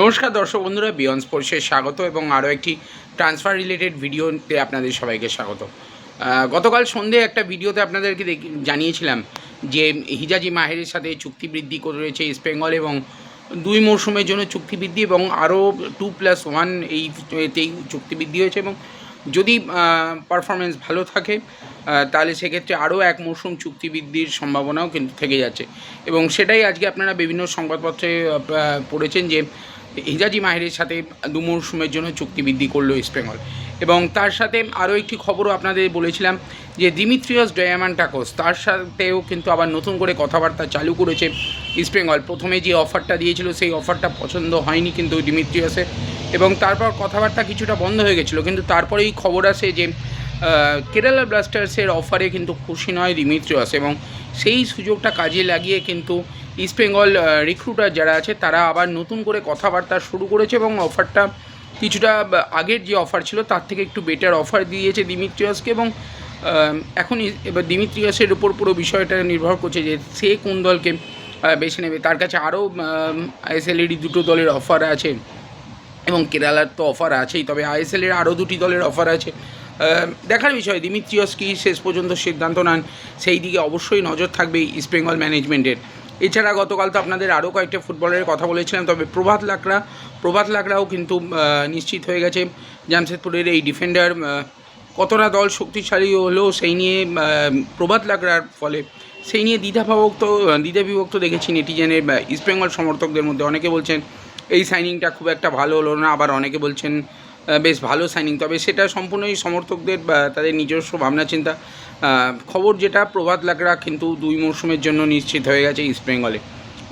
নমস্কার দর্শক বন্ধুরা বিয়ন্ড স্পোর্টসে স্বাগত এবং আরও একটি ট্রান্সফার রিলেটেড ভিডিওতে আপনাদের সবাইকে স্বাগত। গতকাল সন্ধে একটা ভিডিওতে আপনাদেরকে জানিয়েছিলাম যে হিজাজি মাহেরের সাথে চুক্তি বৃদ্ধি করেছে ইস্ট বেঙ্গল এবং দুই মরশুমের জন্য চুক্তি বৃদ্ধি এবং আরও টু প্লাস ওয়ান এই এতেই চুক্তি বৃদ্ধি হয়েছে এবং যদি পারফরমেন্স ভালো থাকে তাহলে সেক্ষেত্রে আরও এক মরশুম চুক্তি বৃদ্ধির সম্ভাবনাও কিন্তু থেকে যাচ্ছে। এবং সেটাই আজকে আপনারা বিভিন্ন সংবাদপত্রে পড়েছেন যে হিজাজি মাহিরের সাথে দু মরশুমের জন্য চুক্তি বৃদ্ধি করল ইস্টবেঙ্গল এবং তার সাথে আরও একটি খবরও আপনাদের বলেছিলাম যে দিমিত্রিয়াস ডায়ামান্টাকোস তার সাথেও কিন্তু আবার নতুন করে কথাবার্তা চালু করেছে ইস্টবেঙ্গল প্রথমে যে অফারটা দিয়েছিল সেই অফারটা পছন্দ হয়নি কিন্তু ডিমিত্রিয়াসের এবং তারপর কথাবার্তা কিছুটা বন্ধ হয়ে গেছিল, কিন্তু তারপরেই খবর আসে যে কেরালা ব্লাস্টার্সের অফারে কিন্তু খুশি নয় দিমিত্রিয়াস এবং সেই সুযোগটা কাজে লাগিয়ে কিন্তু ইস্টবেঙ্গল রিক্রুটার যারা আছে, তারা আবার নতুন করে কথাবার্তা শুরু করেছে এবং অফারটা কিছুটা আগের যে অফার ছিল, তার থেকে একটু বেটার অফার দিয়েছে দিমিত্রিয়াসকে এবং এখন এবার দিমিত্রিয়াসের উপর পুরো বিষয়টা নির্ভর করছে যে সে কোন দলকে বেছে নেবে। তার কাছে আরও আইএসএলইডি দুটো দলের অফার আছে এবং কেরালার তো অফার আছেই, তবে আইএসএলের আরও দুটি দলের অফার আছে। দেখার বিষয় দিমিত্রিয়স কি শেষ পর্যন্ত সিদ্ধান্ত নেন, সেই দিকে অবশ্যই নজর থাকবে ইস্ট বেঙ্গল ম্যানেজমেন্টের। এছাড়া গতকাল তো আপনাদের আরও কয়েকটা ফুটবলের কথা বলেছিলাম, তবে প্রভাত লাকড়া, প্রভাত লাকড়াও কিন্তু নিশ্চিত হয়ে গেছে। জামশেদপুরের এই ডিফেন্ডার কতটা দল শক্তিশালী হলো সেই নিয়ে প্রভাত লাকড়ার ফলে। সেই নিয়ে দ্বিধাবিভক্ত দ্বিধাবিভক্ত দেখেছি নেটিজেনের ইস্টবেঙ্গল সমর্থকদের মধ্যে। অনেকে বলছেন, এই সাইনিংটা খুব একটা ভালো হলো না, আবার অনেকে বলছেন বেশ ভালো সাইনিং তবে সেটা সম্পূর্ণই সমর্থকদের বা তাদের নিজস্ব ভাবনা, চিন্তা। খবর যেটা, প্রভাত লাকড়া কিন্তু দুই মরশুমের জন্য নিশ্চিত হয়ে গেছে ইস্টবেঙ্গলে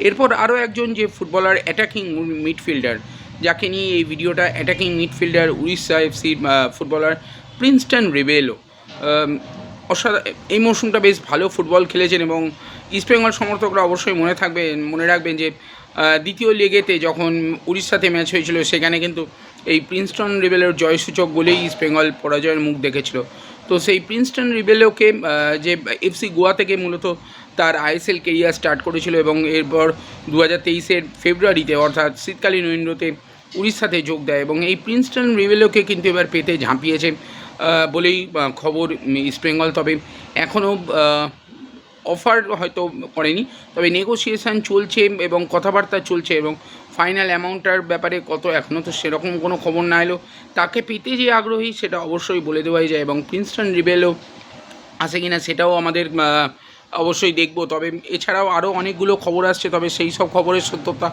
এরপর আরও একজন যে ফুটবলার অ্যাটাকিং মিডফিল্ডার যাকে নিয়ে এই ভিডিওটা অ্যাটাকিং মিডফিল্ডার উড়িষ্যা এফসির ফুটবলার প্রিন্সটন রেবেলো অসাধ, এই মরশুমটা বেশ ভালো ফুটবল খেলেছেন এবং ইস্টবেঙ্গল সমর্থকরা অবশ্যই মনে থাকবেন, মনে রাখবেন যে দ্বিতীয় লেগেতে যখন উড়িষ্যাতে ম্যাচ হয়েছিল, সেখানে কিন্তু এই প্রিন্সটন রিবেলের জয়সূচক বলেই ইস্টবেঙ্গল পরাজয়ের মুখ দেখেছিল। তো সেই প্রিন্সটন রিবেলোকে যে এফসি গোয়া থেকে মূলত তার আইএসএল কেরিয়ার স্টার্ট করেছিল এবং এরপর দু হাজার তেইশের ফেব্রুয়ারিতে, অর্থাৎ শীতকালীন উইন্ডোতে উড়িষ্যাতে যোগ দেয় এবং এই প্রিন্সটন রিবেলোকে কিন্তু এবার পেতে ঝাঁপিয়েছে বলেই খবর ইস্টবেঙ্গল তবে এখনও অফার হয়তো করেনি। তবে নেগোসিয়েশান চলছে এবং কথাবার্তা চলছে এবং ফাইনাল অ্যামাউন্টটার ব্যাপারে কত এখনও তো সেরকম কোনো খবর না এলো। তাকে পেতে যে আগ্রহী সেটা অবশ্যই বলে দেওয়াই যায় এবং প্রিন্সটন রিবেলও আছে কিনা সেটাও আমাদের অবশ্যই দেখব। তবে এছাড়াও আরও অনেকগুলো খবর আসছে, তবে সেই সব খবরের সত্যতা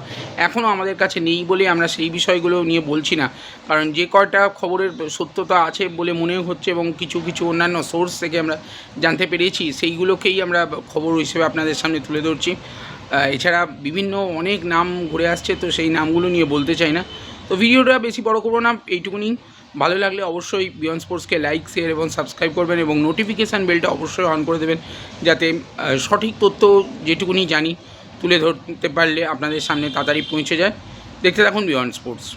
এখনও আমাদের কাছে নেই বলে আমরা সেই বিষয়গুলো নিয়ে বলছি না। কারণ যে কয়টা খবরের সত্যতা আছে বলে মনে হচ্ছে এবং কিছু কিছু অন্যান্য সোর্স থেকে আমরা জানতে পেরেছি, সেইগুলোকেই আমরা খবর হিসেবে আপনাদের সামনে তুলে ধরছি। এছাড়া বিভিন্ন অনেক নাম ঘুরে আসছে, তো সেই নামগুলো নিয়ে বলতে চাই না। তো ভিডিওটা বেশি বড় করব না, এইটুকুনি। ভালো লাগলে অবশ্যই বিয়ন স্পোর্টসকে লাইক শেয়ার এবং সাবস্ক্রাইব করবেন এবং নোটিফিকেশান বেলটা অবশ্যই অন করে দেবেন যাতে সঠিক তথ্য যেটুকুনি জানি তুলে ধরতে পারলে আপনাদের সামনে তাড়াতাড়ি পৌঁছে যায়। দেখতে থাকুন বিয়ন স্পোর্টস